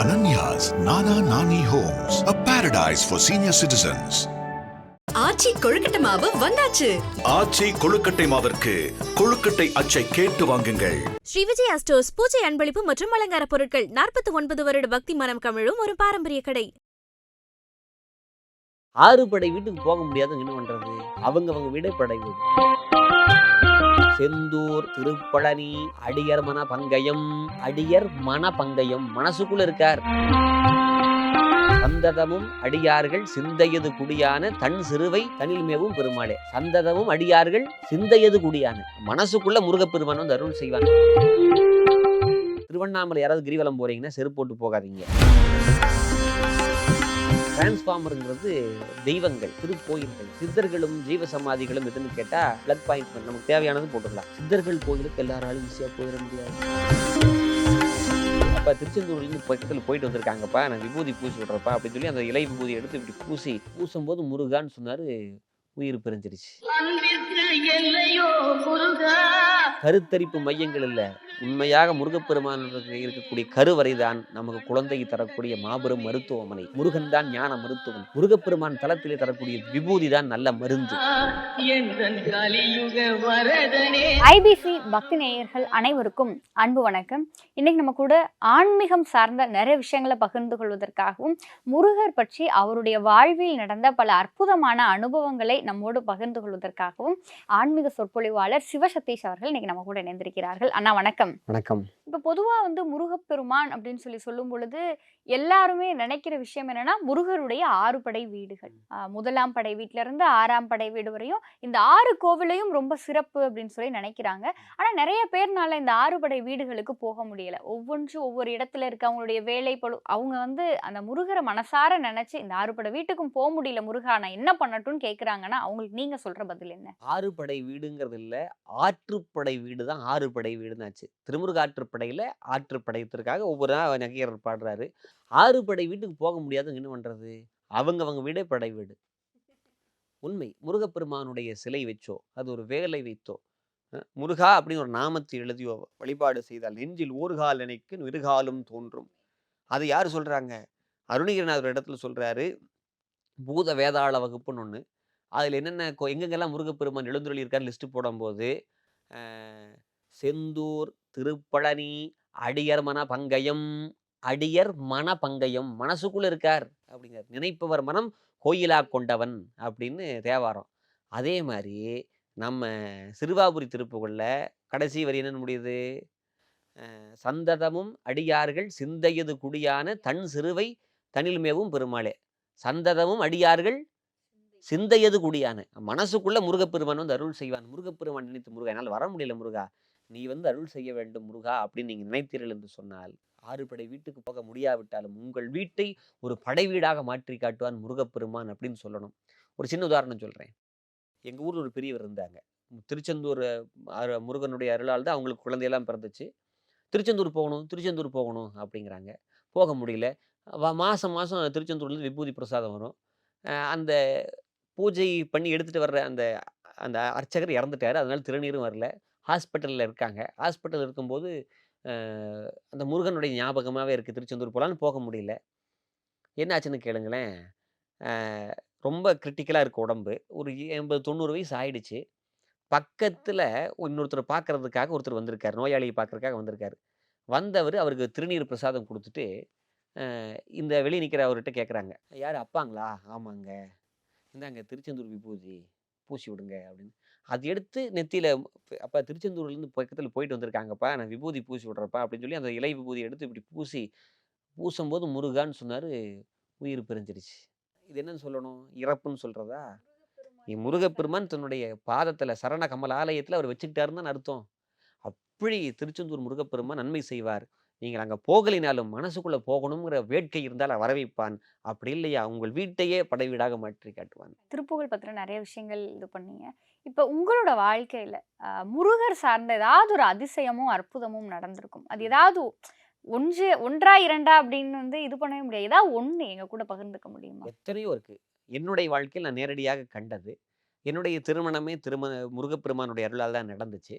Ananya's Nana Nani Homes, a paradise for senior citizens. ஆச்சி கொழுக்கட்டை மாவு வந்தாச்சு. ஆச்சி கொழுக்கட்டை மாவிற்கு கொழுக்கட்டை அச்சை கேட்டு வாங்குங்கள். ஸ்ரீ விஜயா ஸ்டோர்ஸ் பூஜை அன்பளிப்பு மற்றும் அலங்கார பொருட்கள் நாற்பத்தி ஒன்பது வருட பக்தி மனம் கமிழும் ஒரு பாரம்பரிய கடை. ஆறு படை வீட்டுக்கு போக முடியாது என்ன பண்றது? அவங்க அவங்க வீடே படை வீடு. செந்தூர் திருப்பழனி அடியர் மன பங்கயம் அடியர் மன பங்கயம் மனசுக்குள்ள இருக்கார். சந்ததமும் அடியார்கள் சிந்தையது குடியான தன் சிறுவை தனில் மேவும் பெருமாளே. சந்ததமும் அடியார்கள் சிந்தையது குடியான. மனசுக்குள்ள முருகப்பெருமான் வந்து அருள் செய்வாங்க திருவண்ணாமலை யாராவது கிரிவலம் போறீங்கன்னா செருப்பு போட்டு போகாதீங்க. டிரான்ஸ்ஃபார்மருங்கிறது தெய்வங்கள் திருக்கோயில்கள் சித்தர்களும் ஜீவ சமாதிகளும் எதுன்னு கேட்டா பிளக் பாயிண்ட் நமக்கு தேவையானது போட்டுக்கலாம் சித்தர்கள் கோயிலுக்கு எல்லாராலும் ஈஸியா போயிட முடியாது. அப்ப திருச்செந்தூர்லேருந்து பக்கத்தில் போயிட்டு வந்திருக்காங்கப்பா. நான் விபூதி பூசி விட்றப்பா அப்படின்னு சொல்லி அந்த இலை விபூதி எடுத்து இப்படி பூசி பூசும்போது முருகான்னு சொன்னாரு உயிர் பிரிஞ்சிருச்சு. கருத்தரிப்பு மையங்கள் இல்ல. உண்மையாக முருகப்பெருமான் இருக்கக்கூடிய கருவறைதான் நமக்கு குழந்தையை தரக்கூடிய மாபெரும் மருத்துவமனை. முருகன் தான் ஞான மருத்துவன். முருகப்பெருமான் தலத்திலே தரக்கூடிய விபூதி தான் நல்ல மருந்து. ஐபிசி பக்தி நேயர்கள் அனைவருக்கும் அன்பு வணக்கம். இன்னைக்கு நம்ம கூட ஆன்மீகம் சார்ந்த நிறைய விஷயங்களை பகிர்ந்து கொள்வதற்காகவும் முருகர் பற்றி அவருடைய வாழ்வில் நடந்த பல அற்புதமான அனுபவங்களை நம்மோடு பகிர்ந்து கொள்வதற்காகவும் ஆன்மீக சொற்பொழிவாளர் சிவசதீஷ் அவர்கள் இன்னைக்கு நம்ம கூட இணைந்திருக்கிறார்கள். அண்ணா வணக்கம். வணக்கம். இப்போ பொதுவா வந்து முருகப்பெருமான் அப்படின்னு சொல்லி சொல்லும் பொழுது எல்லாருமே நினைக்கிற விஷயம் என்னன்னா முருகருடைய ஆறு படை வீடுகள் முதலாம் படை வீட்ல இருந்து ஆறாம் படை வீடு வரையும் இந்த ஆறு கோவிலையும் ரொம்ப சிறப்பு அப்படின்னு சொல்லி நினைக்கிறாங்க. ஆனா நிறைய பேர்னால இந்த ஆறு படை வீடுகளுக்கு போக முடியல. ஒவ்வொன்றும் ஒவ்வொரு இடத்துல இருக்க அவங்களுடைய வேலை பழு அவங்க வந்து அந்த முருகரை மனசார நினைச்சு இந்த ஆறு படை வீட்டுக்கும் போக முடியல முருகா நான் என்ன பண்ணட்டும்னு கேக்குறாங்கன்னா அவங்களுக்கு நீங்க சொல்ற பதில் என்ன? ஆறு படை வீடுங்கிறது இல்ல ஆற்றுப்படை வீடு தான் ஆறு படை வீடுன்னு ஆச்சு திருமுருக ஆற்றுப்படையில ஆற்றுப்படையத்திற்காக ஒவ்வொரு நாள் நகையர் பாடுறாரு. ஆறு படை வீட்டுக்கு போக முடியாது என்ன பண்ணுறது அவங்க அவங்க வீடே படை வீடு. உண்மை. முருகப்பெருமானுடைய சிலை வச்சோ அது ஒரு வேலை வைத்தோ முருகா அப்படின்னு ஒரு நாமத்தை எழுதியோ வழிபாடு செய்தால் நெஞ்சில் ஊர்கால் நினைக்கு இருகாலும் தோன்றும். அது யார் சொல்கிறாங்க அருணகிரிநாதர் இடத்துல சொல்கிறாரு பூத வேதாள வகுப்புன்னு ஒன்று அதில் என்னென்ன கோ- எங்கெங்கெல்லாம் முருகப்பெருமான் எழுந்துருளி இருக்கான்னு லிஸ்ட்டு போடும்போது செந்தூர் திருப்பழனி அடியர் மன பங்கயம் அடியர் மன பங்கயம் மனசுக்குள்ள இருக்கார் அப்படிங்கிறார். நினைப்பவர் மனம் கோயிலா கொண்டவன் அப்படின்னு தேவாரம். அதே மாதிரி நம்ம சிறுவாபுரி திருப்புகள்ல கடைசி வரி என்ன முடியுது? சந்ததமும் அடியார்கள் சிந்தையது குடியான தன் சிறுவை தனில்மேவும் பெருமாளே. சந்ததமும் அடியார்கள் சிந்தையது குடியான. மனசுக்குள்ள முருகப்பெருமான் வந்து அருள் செய்வான். முருகப்பெருமான் நினைத்து முருகா என்னால் வர முடியல முருகா. நீ வந்து அருள் செய்ய வேண்டும் முருகா அப்படின்னு நீங்க நினைத்தீர்கள் என்று சொன்னால் ஆறு படை வீட்டுக்கு போக முடியாவிட்டாலும் உங்கள் வீட்டை ஒரு படை வீடாக மாற்றி காட்டுவான் முருகப்பெருமான் அப்படின்னு சொல்லணும். ஒரு சின்ன உதாரணம் சொல்கிறேன் எங்கள் ஊரில் ஒரு பெரியவர் இருந்தாங்க. திருச்செந்தூர் அரு- முருகனுடைய அருளால் தான் அவங்களுக்கு குழந்தையெல்லாம் பிறந்துச்சு. திருச்செந்தூர் போகணும் திருச்செந்தூர் போகணும் அப்படிங்கிறாங்க. போக முடியல. வ- மாதம் திருச்செந்தூர்லேருந்து விபூதி பிரசாதம் வரும். அந்த பூஜை பண்ணி எடுத்துகிட்டு வர்ற அந்த அந்த அர்ச்சகர் இறந்துட்டாரு. அதனால் திருநீரும் வரல. ஹாஸ்பிட்டலில் இருக்காங்க. ஹாஸ்பிட்டல் இருக்கும்போது அந்த முருகனுடைய ஞாபகமாகவே இருக்குது திருச்செந்தூர் போகலான்னு போக முடியல. என்ன ஆச்சுன்னு கேளுங்களேன் ரொம்ப கிரிட்டிக்கலாக இருக்குது உடம்பு. ஒரு எண்பது தொண்ணூறு வயசு ஆயிடுச்சு. பக்கத்தில் இன்னொருத்தர் பார்க்கறதுக்காக ஒருத்தர் வந்திருக்கார். நோயாளியை பார்க்குறதுக்காக வந்திருக்காரு. வந்தவர் அவருக்கு திருநீர் பிரசாதம் கொடுத்துட்டு இந்த வெளியே நிற்கிற அவர்கிட்ட கேட்குறாங்க யார்? அப்பாங்களா? ஆமாங்க. இந்தாங்க திருச்செந்தூர் விபூதி. பூசி விடுங்க. அப்படின்னு. அது எடுத்து நெத்தியில் அப்போ திருச்செந்தூர்லேருந்து பக்கத்தில் போயிட்டு வந்திருக்காங்கப்பா நான் விபூதி பூசி விட்றப்பா அப்படின்னு சொல்லி அந்த இலை விபூதி எடுத்து இப்படி பூசி பூசும்போது முருகான்னு சொன்னார் உயிர் பிரிஞ்சிருச்சு. இது என்னன்னு சொல்லணும்? இறப்புன்னு சொல்கிறதா முருகப்பெருமான் தன்னுடைய பாதத்தில் சரண கமல் ஆலயத்தில் அவர் வச்சுக்கிட்டாருன்னு அர்த்தம். அப்படி திருச்செந்தூர் முருகப்பெருமான் நன்மை செய்வார். நீங்கள் அங்கே போகலினாலும் மனசுக்குள்ளே போகணுங்கிற வேட்கை இருந்தால் அவர் வரவைப்பான் அப்படி இல்லையா? உங்கள் வீட்டையே படை வீடாக மாற்றி காட்டுவான். திருப்புகழ் பத்தின நிறைய விஷயங்கள் இது பண்ணீங்க. இப்போ உங்களோட வாழ்க்கையில முருகர் சார்ந்த ஏதாவது ஒரு அதிசயமும் அற்புதமும் நடந்திருக்கும். அது ஏதாவது ஒன்று ஒன்றா இரண்டா அப்படின்னு வந்து இது பண்ணவே முடியாது. ஏதாவது ஒண்ணு எங்க கூட பகிர்ந்துக்க முடியுமா? எத்தனையோ இருக்கு. என்னுடைய வாழ்க்கையில் நான் நேரடியாக கண்டது. என்னுடைய திருமணமே திருமண முருகப்பெருமானுடைய அருளால் தான் நடந்துச்சு.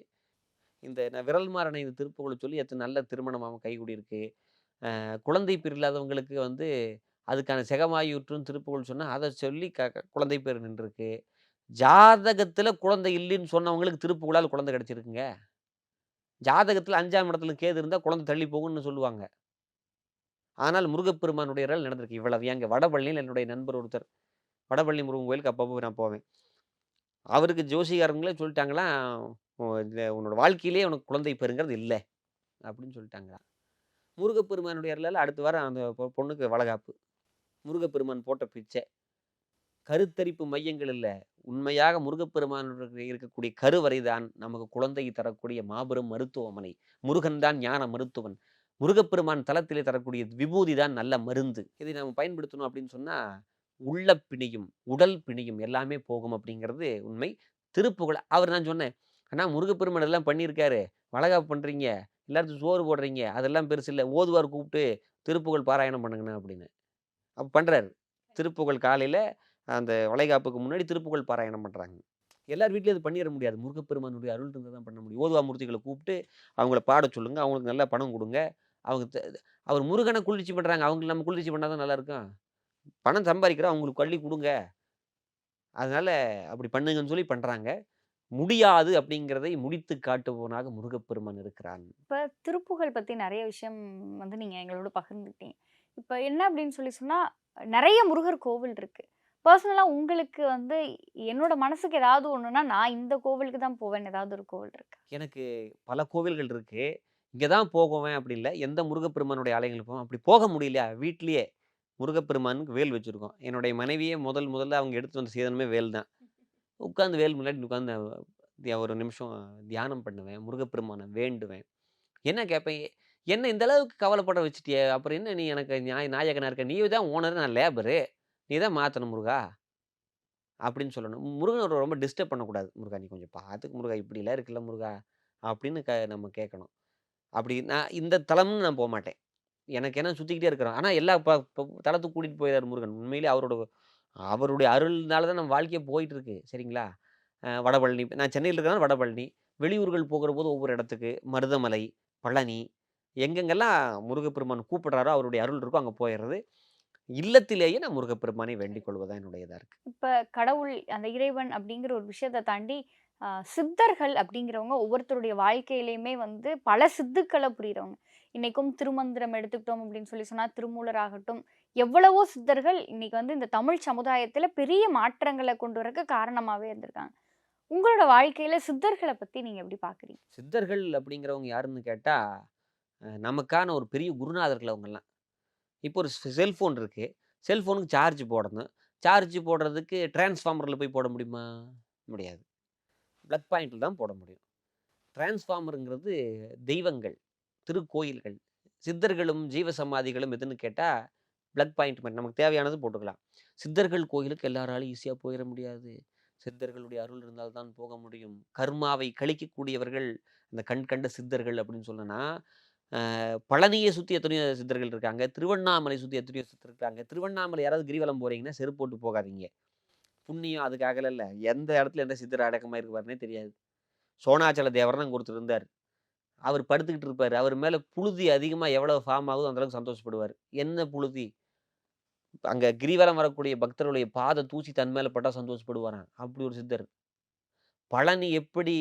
இந்த விரல் மாறனை இந்த திருப்புகளை சொல்லி எத்தனை நல்ல திருமணமாக கைகூடி இருக்கு குழந்தை பேர் இல்லாதவங்களுக்கு வந்து அதுக்கான செகமாயுற்றும் திருப்புகள் சொன்னால் அதை சொல்லி க க- குழந்தை பேர் நின்றுருக்கு. ஜாதகத்தில் குழந்தை இல்லைன்னு சொன்னவங்களுக்கு திருப்புகளால் குழந்தை கிடச்சிருக்குங்க. ஜாதகத்தில் அஞ்சாம் இடத்துல கேது இருந்தால் குழந்தை தள்ளி போகும்னு சொல்லுவாங்க. ஆனால் முருகப்பெருமானுடைய அருள் நடந்திருக்கு. இவ்வளவு ஏங்க வடபள்ளியில் என்னுடைய நண்பர் ஒருத்தர். வடபள்ளி முருகன் கோயிலுக்கு அப்பப்போ நான் போவேன். அவருக்கு ஜோசிகாரங்களே சொல்லிட்டாங்களாம் "உன் உன்னோட வாழ்க்கையிலேயே உனக்கு குழந்தை பெறுங்கிறது இல்லை. அப்படின்னு சொல்லிட்டாங்களாம் முருகப்பெருமானுடைய அருளால் அடுத்த வாரம் அந்த பொண்ணுக்கு வளகாப்பு. முருகப்பெருமான் போட்ட பிச்சை. கருத்தரிப்பு மையங்கள் இல்லை. உண்மையாக முருகப்பெருமானுடைய இருக்கக்கூடிய கருவறை தான் நமக்கு குழந்தையை தரக்கூடிய மாபெரும் மருத்துவமனை. முருகன் தான் ஞான மருத்துவன். முருகப்பெருமான் தளத்திலே தரக்கூடிய விபூதி தான் நல்ல மருந்து. இதை நாம் பயன்படுத்தணும் அப்படின்னு சொன்னால் உள்ள பிணியும் உடல் பிணியும் எல்லாமே போகும் அப்படிங்கிறது உண்மை. திருப்புகழ் அவர் நான் சொன்னேன். அண்ணா முருகப்பெருமான் எல்லாம் பண்ணியிருக்காரு. வளகாப்பு பண்ணுறீங்க எல்லாத்துக்கும் சோறு போடுறீங்க. அதெல்லாம் பெருசு இல்லை. ஓதுவார் கூப்பிட்டு திருப்புகழ் பாராயணம் பண்ணுங்கண்ணா அப்படின்னு. அப்போ பண்ணுறாரு திருப்புகழ் காலையில் அந்த வளைகாப்புக்கு முன்னாடி திருப்புகழ் பாராயணம் பண்ணுறாங்க எல்லார் வீட்லேயும் அது பண்ணிட முடியாது. முருகப்பெருமானுடைய அருள் இருந்தால் தான் பண்ண முடியும். ஓதுவா மூர்த்திகளை கூப்பிட்டு அவங்கள பாட சொல்லுங்கள் அவங்களுக்கு நல்ல பணம் கொடுங்க. அவங்க அவர் முருகனை குளிர்ச்சி பண்ணுறாங்க அவங்களுக்கு நம்ம குளிர்ச்சி பண்ணால் தான் நல்லா இருக்கும் பணம் சம்பாதிக்கிறோம். அவங்களுக்கு கள்ளி கொடுங்க. அதனால் அப்படி பண்ணுங்கன்னு சொல்லி பண்ணுறாங்க முடியாது அப்படிங்கிறதை முடித்து காட்டுபவனாக முருகப்பெருமான் இருக்கிறான். இப்போ திருப்புகழ் பற்றி நிறைய விஷயம் வந்து நீங்கள் எங்களோட பகிர்ந்துக்கிட்டீங்க. இப்போ என்ன அப்படின்னு சொல்லி சொன்னால் நிறைய முருகர் கோவில் இருக்கு. பர்சனலாக உங்களுக்கு வந்து என்னோட மனசுக்கு ஏதாவது ஒன்றுனா நான் இந்த கோவிலுக்கு தான் போவேன் ஏதாவது ஒரு கோவில் இருக்கு? எனக்கு பல கோவில்கள் இருக்கு. இங்கே தான் போகுவேன் அப்படி இல்லை. எந்த முருகப்பெருமானுடைய ஆலயங்களுக்கு போவோம் அப்படி போக முடியலையா? வீட்லயே முருகப்பெருமானுக்கு வேல் வச்சுருக்கோம். என்னுடைய மனைவியே முதல் முதல்ல அவங்க எடுத்து வந்த சீதனமே வேல் தான் உட்காந்து வேல் முன்னாடி உட்காந்து ஒரு நிமிஷம் தியானம் பண்ணுவேன் முருகப்பெருமானை வேண்டுவேன். என்ன கேட்பேன் என்ன இந்த அளவுக்கு கவலைப்பட வச்சுட்டியே? அப்புறம் என்ன நீ எனக்கு நியாய நாயகனாக இருக்க? நீ தான் ஓனர் நான் லேபரு நீ தான் மாற்றணும் முருகா? அப்படின்னு சொல்லணும். முருகன் ரொம்ப டிஸ்டர்ப் பண்ணக்கூடாது. முருகா நீ கொஞ்சம் பார்த்துக்கு முருகா இப்படிலாம் இருக்குல்ல முருகா? அப்படின்னு க நம்ம கேட்கணும் அப்படி நான் இந்த தலம்னு நான் போக மாட்டேன் எனக்கு என்ன சுற்றிக்கிட்டே இருக்கிறோம். ஆனால் எல்லா இப்போ தளத்துக்கு கூட்டிகிட்டு போயிடாரு முருகன். உண்மையிலே அவரோட அவருடைய அருள்னால தான் நம்ம வாழ்க்கையே போயிட்டு இருக்கு சரிங்களா வடபழனி. நான் சென்னையில் இருக்கிறனால வடபழனி. வெளியூர்கள் போகிற போது ஒவ்வொரு இடத்துக்கு மருதமலை பழனி எங்கெங்கெல்லாம் முருகப்பெருமான் கூப்பிடுறாரோ அவருடைய அருள் இருக்கோ அங்கே போயிடுறது இல்லத்திலேயே நான் முருகப்பெருமானை வேண்டிக் கொள்வதா என்னுடையதாக இருக்கு. இப்போ கடவுள் அந்த இறைவன் அப்படிங்கிற ஒரு விஷயத்தை தாண்டி சித்தர்கள் அப்படிங்கிறவங்க ஒவ்வொருத்தருடைய வாழ்க்கையிலையுமே வந்து பல சித்துக்களை புரியுறவங்க. இன்னைக்கும் திருமந்திரம் எடுத்துக்கிட்டோம் அப்படின்னு சொல்லி சொன்னால் திருமூலர் ஆகட்டும் எவ்வளவோ சித்தர்கள் இன்னைக்கு வந்து இந்த தமிழ் சமுதாயத்தில் பெரிய மாற்றங்களை கொண்டு வரக்கு காரணமாகவே இருந்திருக்காங்க. உங்களோட வாழ்க்கையில் சித்தர்களை பற்றி நீங்கள் எப்படி பார்க்குறீங்க சித்தர்கள் அப்படிங்கிறவங்க யாருன்னு கேட்டால் நமக்கான ஒரு பெரிய குருநாதர்கள் அவங்கெல்லாம் இப்போ ஒரு செல்ஃபோன் இருக்குது செல்ஃபோனுக்கு சார்ஜ் போடணும். சார்ஜ் போடுறதுக்கு டிரான்ஸ்ஃபார்மரில் போய் போட முடியுமா? முடியாது. ப்ளக் பாயிண்டில் தான் போட முடியும். டிரான்ஸ்ஃபார்மருங்கிறது தெய்வங்கள். திருக்கோயில்கள். சித்தர்களும் ஜீவ சமாதிகளும் எதுன்னு கேட்டால் பிளக் பாயிண்ட் மாதிரி நமக்கு தேவையானது போட்டுக்கலாம். சித்தர்கள் கோயிலுக்கு எல்லாராலும் ஈஸியாக போயிட முடியாது. சித்தர்களுடைய அருள் இருந்தால் தான் போக முடியும். கர்மாவை கழிக்கக்கூடியவர்கள் அந்த கண் கண்ட சித்தர்கள் அப்படின்னு சொல்லணும்னா பழனியை சுற்றி எத்தனையோ சித்தர்கள் இருக்காங்க. திருவண்ணாமலை சுற்றி எத்தனையோ சித்தர் இருக்காங்க. திருவண்ணாமலை யாராவது கிரிவலம் போகிறீங்கன்னா செருப்பு போட்டு போகாதீங்க. புண்ணியம் அதுக்காக இல்லை. எந்த இடத்துல எந்த சித்தர் அடக்கமாக இருக்குவாருன்னே தெரியாது. சோனாச்சல தேவரன் தான் கொடுத்துருந்தார் அவர் படுத்துக்கிட்டு இருப்பார். அவர் மேலே புழுதி அதிகமாக எவ்வளோ ஃபார்ம் ஆகுதோ அந்தளவுக்கு சந்தோஷப்படுவார். என்ன புழுதி? அங்கே கிரிவலம் வரக்கூடிய பக்தர்களுடைய பாத தூசி தன் மேலே பட்டால் சந்தோஷப்படுவாராம். அப்படி ஒரு சித்தர். பழனி எப்படி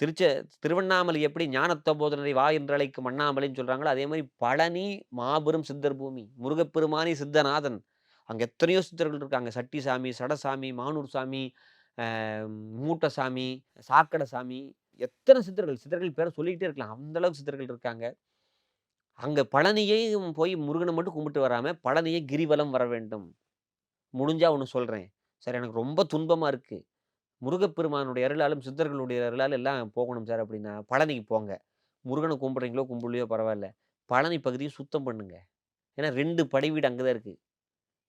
திருச்ச திருவண்ணாமலை எப்படி ஞானத்த போதனரை வா என்று அழைக்கும் அண்ணாமலைன்னு சொல்கிறாங்களோ அதே மாதிரி பழனி மாபெரும் சித்தர் பூமி. முருகப்பெருமானி சித்தநாதன். அங்கே எத்தனையோ சித்தர்கள் இருக்காங்க. சட்டிசாமி சடசாமி மானூர் சாமி மூட்டசாமி சாக்கடை சாமி எத்தனை சித்தர்கள் சித்தர்கள் பேரை சொல்லிக்கிட்டே இருக்கலாம். அந்த அளவுக்கு சித்தர்கள் இருக்காங்க. அங்கே பழனியை போய் முருகனை மட்டும் கும்பிட்டு வராமல் பழனியை கிரிவலம் வர வேண்டும். முடிஞ்சா ஒன்று சொல்கிறேன் சார் எனக்கு ரொம்ப துன்பமாக இருக்குது முருகப்பெருமானுடைய அருளாலும் சித்தர்களுடைய அருளாலும் எல்லாம் போகணும் சார் அப்படின்னா பழனிக்கு போங்க. முருகனை கும்பிட்றீங்களோ கும்பிடலையோ பரவாயில்ல. பழனி பகுதியை சுத்தம் பண்ணுங்க. ஏன்னா ரெண்டு படை வீடு அங்கே தான் இருக்குது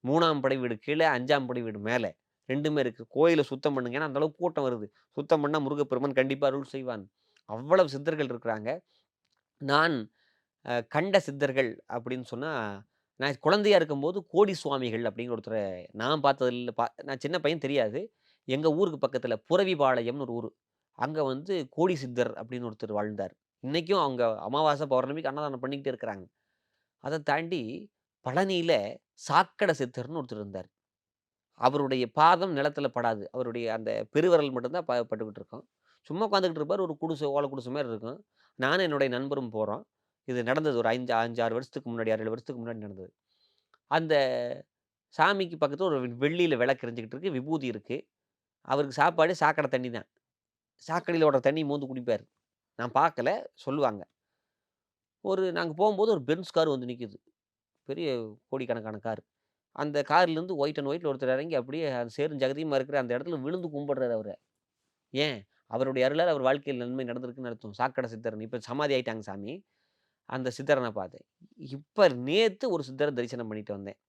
மூணாம் படை வீடு கீழே அஞ்சாம் படை வீடு மேலே. ரெண்டுமே இருக்குது கோயிலை சுத்தம் பண்ணுங்க. ஏன்னா அந்த கூட்டம் வருது. சுத்தம் பண்ணால் முருகப்பெருமான் கண்டிப்பாக அருள் செய்வான். அவ்வளவு சித்தர்கள் இருக்கிறாங்க. நான் கண்ட சித்தர்கள் அப்படின்னு சொன்னால் நான் குழந்தையாக இருக்கும்போது கோடி சுவாமிகள் அப்படிங்கிற ஒருத்தரை நான் பார்த்ததில்ல பா நான் சின்ன பையன் தெரியாது. எங்கள் ஊருக்கு பக்கத்தில் புறவிபாளையம்னு ஒரு ஊர். அங்கே வந்து கோடி சித்தர் அப்படின்னு ஒருத்தர் வாழ்ந்தார். இன்றைக்கும் அவங்க அமாவாசை பௌர்ணமிக்கு அன்னதானம் பண்ணிக்கிட்டே இருக்கிறாங்க. அதை தாண்டி பழனியில் சாக்கடை சித்தர்னு ஒருத்தர் இருந்தார். அவருடைய பாதம் நிலத்துல படாது. அவருடைய அந்த பெருவிரல் மட்டும்தான் ப பட்டுக்கிட்டு இருக்கும். சும்மா உட்காந்துக்கிட்டு இருப்பார். ஒரு குடிசை ஓலை குடிசை மாதிரி இருக்கும். நானும் என்னுடைய நண்பரும் போகிறோம் இது நடந்தது ஒரு அஞ்சு அஞ்சு ஆறு வருஷத்துக்கு முன்னாடி ஆறு ஏழு வருஷத்துக்கு முன்னாடி நடந்தது. அந்த சாமிக்கு பக்கத்தில் ஒரு வெள்ளியில் விளக்கு எரிஞ்சிக்கிட்டு இருக்கு. விபூதி இருக்குது அவருக்கு சாப்பாடு சாக்கடை தண்ணி தான். சாக்கடையில் ஓடுற தண்ணி மோந்து குடிப்பார். நான் பார்க்கல. சொல்லுவாங்க. ஒரு நாங்கள் போகும்போது ஒரு பென்ஸ் கார் வந்து நிற்கிது பெரிய கோடிக்கணக்கான கார். அந்த கார்லேருந்து ஒயிட் அண்ட் ஒயிட்டில் ஒருத்தர் இறங்கி அப்படியே அந்த சேரும் ஜகதியமாக இருக்கிற அந்த இடத்துல விழுந்து கும்பிடுறாரு அவர். ஏன்? அவருடைய அருளால் அவர் வாழ்க்கையில் நன்மை நடந்திருக்குன்னு அர்த்தம். சாக்கடை சித்தரன். இப்போ சமாதி ஆயிட்டாங்க சாமி. அந்த சித்தரனை பார்த்தேன். இப்போ நேற்று ஒரு சித்தரை தரிசனம் பண்ணிட்டு வந்தேன்.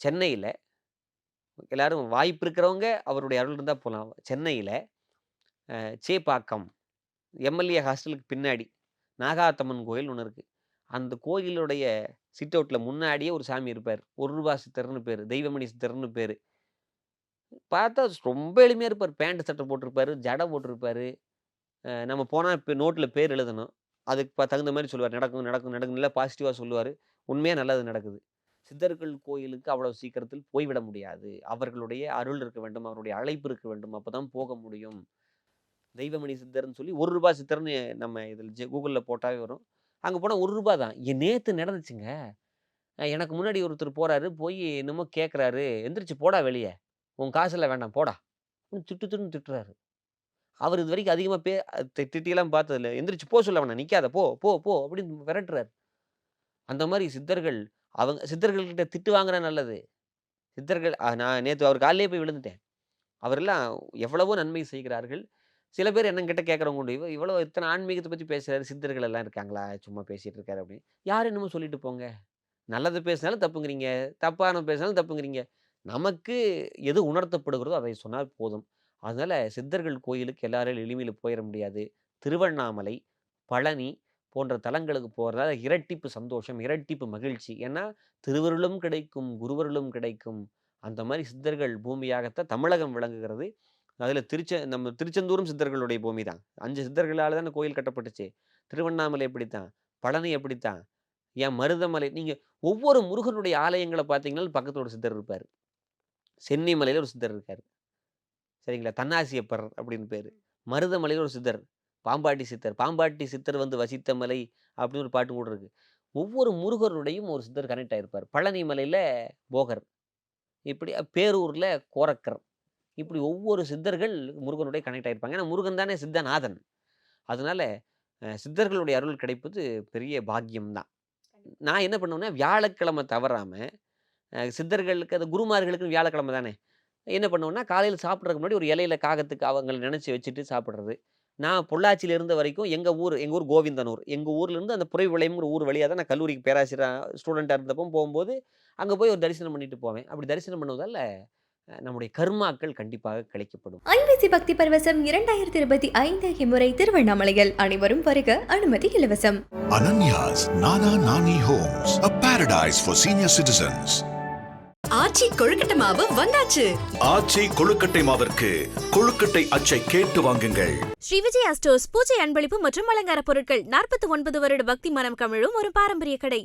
சென்னையில் எல்லாரும் வாய்ப்பு இருக்கிறவங்க அவருடைய அருள் இருந்தால் போகலாம் சென்னையில் சேப்பாக்கம் எம்எல்ஏ ஹாஸ்டலுக்கு பின்னாடி நாகாத்தம்மன் கோயில் ஒன்று இருக்குது அந்த கோயிலுடைய சிட் அவுட்டில் முன்னாடியே ஒரு சாமி இருப்பார். ஒரு ரூபா சித்தர்னு பேர் தெய்வமணி சித்தர்னு பேர். பார்த்தா ரொம்ப எளிமையாக இருப்பார். பேண்ட் சட்டை போட்டிருப்பாரு ஜடை போட்டிருப்பாரு. நம்ம போனால் இப்போ நோட்டில் பேர் எழுதணும். அதுக்கு தகுந்த மாதிரி சொல்லுவார். நடக்கும் நடக்கும் நடக்கும் நல்லா பாசிட்டிவாக சொல்லுவார். உண்மையாக நல்லது நடக்குது. சித்தர்கள் கோயிலுக்கு அவ்வளோ சீக்கிரத்தில் போய்விட முடியாது. அவர்களுடைய அருள் இருக்க வேண்டும். அவருடைய அழைப்பு இருக்க வேண்டும். அப்போ தான் போக முடியும். தெய்வமணி சித்தர்னு சொல்லி ஒரு ரூபா சித்தர்னு நம்ம இதில் கூகுளில் போட்டாவே வரும். அங்கே போனால் ஒரு ரூபா தான். என் நேற்று நடந்துச்சுங்க. எனக்கு முன்னாடி ஒருத்தர் போகிறாரு போய் என்னமோ கேட்குறாரு எந்திரிச்சு போடா வெளியே. உன் காசில் வேண்டாம். போடா. திட்டு திட்டுன்னு திட்டுறாரு. அவர் இது வரைக்கும் அதிகமாக பே தி- திட்டியெல்லாம் பார்த்ததில்ல. எந்திரிச்சு போ சொல்ல வேணாம். நிற்காத போ போ போ. அப்படின்னு விரட்டுறாரு. அந்த மாதிரி சித்தர்கள் அவங்க சித்தர்கள்கிட்ட திட்டு வாங்குற நல்லது. சித்தர்கள் நான் நேற்று அவர் காலையிலே போய் விழுந்துட்டேன். அவரெல்லாம் எவ்வளவோ நன்மை செய்கிறார்கள். சில பேர் என்னங்கிட்ட கேட்குறவங்க உண்டு. இவ இவ்வளோ இத்தனை ஆன்மீகத்தை பற்றி பேசுகிறாரு சித்தர்கள் எல்லாம் இருக்காங்களா? சும்மா பேசிகிட்டு இருக்காரு அப்படின்னு. யார் என்னமோ சொல்லிட்டு போங்க. நல்லது பேசினாலும் தப்புங்கிறீங்க. தப்பான பேசினாலும் தப்புங்கிறீங்க. நமக்கு எது உணர்த்தப்படுகிறதோ அதை சொன்னால் போதும். அதனால சித்தர்கள் கோயிலுக்கு எல்லாரும் எளிமையில் போயிட முடியாது. திருவண்ணாமலை பழனி போன்ற தலங்களுக்கு போகிறதால இரட்டிப்பு சந்தோஷம் இரட்டிப்பு மகிழ்ச்சி. ஏன்னா திருவருளும் கிடைக்கும் குருவருளும் கிடைக்கும். அந்த மாதிரி சித்தர்கள் பூமியாகத்தான் தமிழகம் விளங்குகிறது. அதில் திருச்ச நம்ம திருச்செந்தூரும் சித்தர்களுடைய பூமி தான். அஞ்சு சித்தர்களால் தானே கோயில் கட்டப்பட்டுச்சு. திருவண்ணாமலை எப்படித்தான்? பழனி எப்படித்தான்? ஏன் மருதமலை? நீங்கள் ஒவ்வொரு முருகனுடைய ஆலயங்களை பார்த்தீங்கன்னா பக்கத்தில் ஒரு சித்தர் இருப்பார். சென்னிமலையில் ஒரு சித்தர் இருக்கார். சரிங்களா? தன்னாசியப்பர் அப்படின்னு பேர். மருதமலையில் ஒரு சித்தர் பாம்பாட்டி சித்தர். பாம்பாட்டி சித்தர் வந்து வசித்த மலை அப்படின்னு ஒரு பாட்டு கூட இருக்குது ஒவ்வொரு முருகருடையும் ஒரு சித்தர் கனெக்ட் ஆகிருப்பார் பழனி மலையில் போகர். இப்படி பேரூரில் கோரக்கர். இப்படி ஒவ்வொரு சித்தர்கள் முருகனுடைய கனெக்ட் ஆயிருப்பாங்க. ஏன்னா முருகன் தானே சித்தநாதன். அதனால சித்தர்களுடைய அருள் கிடைப்பது பெரிய பாக்கியம்தான். நான் என்ன பண்ணுவேன்னா வியாழக்கிழமை தவறாம அஹ், சித்தர்களுக்கு அது குருமார்களுக்கு வியாழக்கிழமை தானே. என்ன பண்ணுவேன்னா காலையில் சாப்பிட்றதுக்கு முன்னாடி ஒரு இலையில காகத்துக்கு அவங்களை நினச்சி வச்சுட்டு சாப்பிட்றது. நான் பொள்ளாச்சியில் இருந்த வரைக்கும் எங்கள் ஊர் எங்கள் ஊர் கோவிந்தனூர். எங்கள் ஊர்லேருந்து அந்த புரை விளையம்ங்கிற ஊர் வழியாக தான் நான் கல்லூரிக்கு பேராசிரியர் ஸ்டூடெண்ட்டாக இருந்தப்போ போகும்போது அங்கே போய் ஒரு தரிசனம் பண்ணிட்டு போவேன். அப்படி தரிசனம் பண்ணுவதால் நம்முடைய கர்மாக்கள் கண்டிப்பாக கழிக்கப்படும் ஐபிசி பக்தி பரவசம் இரண்டாயிரத்தி இருபத்தி ஐந்து இம்முறை திருவண்ணாமலையில் அனைவரும் வருக அனுமதி இலவசம். Ananya's Nana Nani Homes, a paradise for senior citizens. ஆச்சி கொழுக்கட்டை மாவு வந்தாச்சு. ஆச்சி கொழுக்கட்டை மாவிற்கு கொழுக்கட்டை அச்சை கேட்டு வாங்குங்கள். ஸ்ரீ விஜயா ஸ்டோர்ஸ் பூஜை அன்பளிப்பு மற்றும் அலங்கார பொருட்கள் நாற்பத்தி ஒன்பது வருட பக்தி மனம் கமிழும் ஒரு பாரம்பரிய கடை.